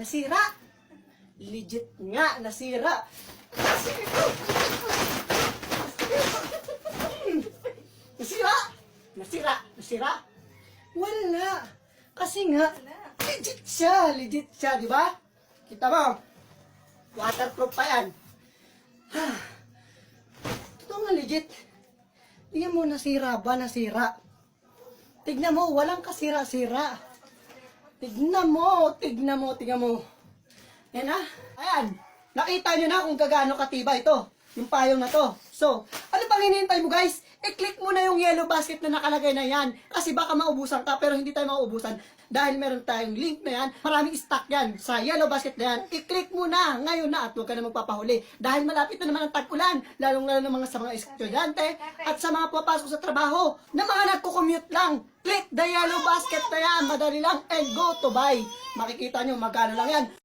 Nasira. Legit nga, nasira. Nasira. Nasira. Nasira. Wala. Kasi nga, legit siya. Legit siya, di ba? Kita mo. Waterproof pa yan. Totoo nga legit. Tingnan mo, nasira ba? Nasira. Tignan mo, walang kasira-sira. Tignan mo, tignan mo, tignan mo. Yan ah. Ayan. Nakita nyo na kung gaano katiba ito. Yung payong na to. So, ano pang hinihintay mo guys? I-click mo na yung yellow basket na nakalagay na yan. Kasi baka maubusan ka, pero hindi tayo maubusan. Dahil meron tayong link na yan, maraming stock yan sa yellow basket na yan. I-click mo na ngayon na at huwag ka na magpapahuli. Dahil malapit na naman ang tag-ulan, lalong lalo na mga sa mga estudyante at sa mga papasok sa trabaho na mga nagko-commute lang. Click the yellow basket na yan, madali lang, and go to buy. Makikita nyo, magkano lang yan.